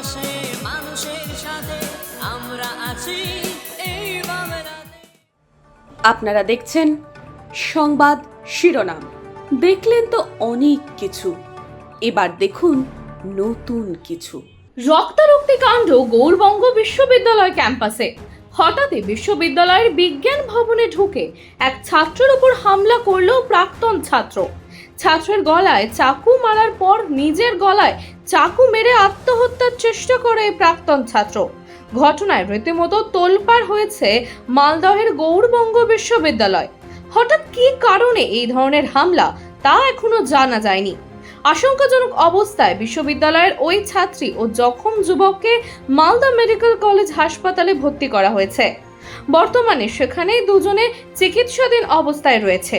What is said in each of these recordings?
পাশে মানুষের সাথে আমরা আছি। এই আপনারা দেখছেন সংবাদ শিরোনাম। দেখলেন তো অনেক কিছু। এবার দেখুন নতুন কিছু। রক্তারক্তি কাণ্ড গৌরবঙ্গ বিশ্ববিদ্যালয় ক্যাম্পাসে। হঠাৎই বিশ্ববিদ্যালয়ের বিজ্ঞান ভবনে ঢুকে এক ছাত্রের উপর হামলা করল প্রাক্তন ছাত্র। ছাত্রের গলায় চাকু মারার পর নিজের গলায় চাকু মেরে আত্মহত্যার চেষ্টা করে প্রাক্তন ছাত্র। ঘটনায় রীতিমতো তোলপাড় হয়েছে মালদহের গৌরবঙ্গ বিশ্ববিদ্যালয়। হঠাৎ কী কারণে এই ধরনের হামলা তা এখনও জানা যায়নি। আশঙ্কাজনক অবস্থায় বিশ্ববিদ্যালয়ের ওই ছাত্রী ও জখম যুবককে মালদা মেডিকেল কলেজ হাসপাতালে ভর্তি করা হয়েছে। বর্তমানে সেখানেই দুজনে চিকিৎসাধীন অবস্থায় রয়েছে।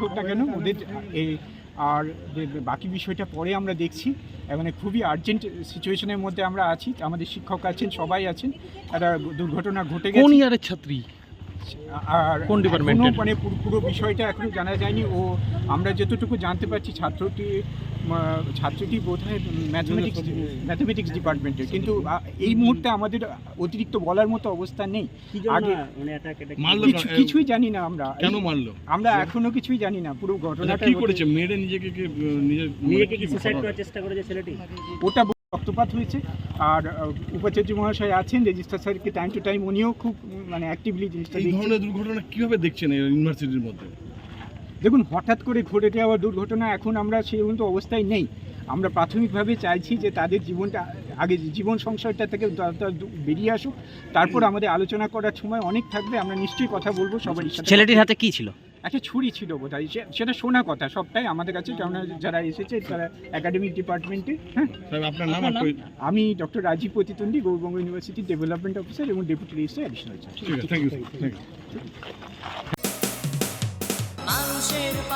হোক না কেন? ওদের এই আর যে- বাকি বিষয়টা পরে আমরা দেখছি। মানে খুবই আর্জেন্ট সিচুয়েশনের মধ্যে আমরা আছি। আমাদের শিক্ষক আছেন সবাই আছেন। একটা দুর্ঘটনা ঘটে কোন গেছে। ইয়ারের ছাত্রী? আর কোন ডিপার্টমেন্ট মানে পুরো- বিষয়টা এখনও জানা যায়নি। ও আমরা যতটুকু জানতে পারছি ছাত্রটি ছাত্রটি বোধহয় ম্যাথমেটিক্স ম্যাথমেটিক্স ডিপার্টমেন্টের কিন্তু এই মুহূর্তে আমাদের অতিরিক্ত বলার মতো অবস্থা নেই। আগে কিছু- কিছুই জানি না আমরা। কেন মারলো? আমরা এখনও কিছুই জানি না পুরো আচ্ছা, ঘটনাটা কি করেছে? মেরে নিজেকে কি, নিজেকে সুসাইড করার চেষ্টা করেছে ছেলেটি? ওটা রক্তপাত হয়েছে। আর উপাচার্য মহাশয় আছেন রেজিস্ট্রার স্যারকে টাইম টু টাইম উনিও খুব মানে অ্যাক্টিভলি জিনিসটা এই ধরনের দুর্ঘটনা কীভাবে দেখছেন ইউনিভার্সিটির মধ্যে? দেখুন হঠাৎ করে ঘটে যাওয়া দুর্ঘটনা এখন আমরা সেই মতো অবস্থায় নেই। আমরা প্রাথমিকভাবে চাইছি যে তাদের জীবনটা আগে জীবন সংশয়টা থেকে তা- তা দু- বেরিয়ে আসুক। তারপর আমাদের আলোচনা করার সময় অনেক থাকবে। আমরা নিশ্চয়ই কথা বলব সবারই সাথে। ছেলেটির হাতে কি ছিল? একটা ছুরি ছিল বোধহয়। সে- সেটা শোনা কথা সবটাই আমাদের কাছে। কেননা যারা এসেছে তারা একাডেমিক ডিপার্টমেন্টে হ্যাঁ? আপনার নাম আমি ডক্টর রাজীব প্রতিতন্ডী গৌরবঙ্গ ইউনিভার্সিটি ডেভেলপমেন্ট অফিসার এবং ডেপুটি রেজিস্ট্রার অ্যাডিশনাল ঠিক আছে থ্যাংক ইউ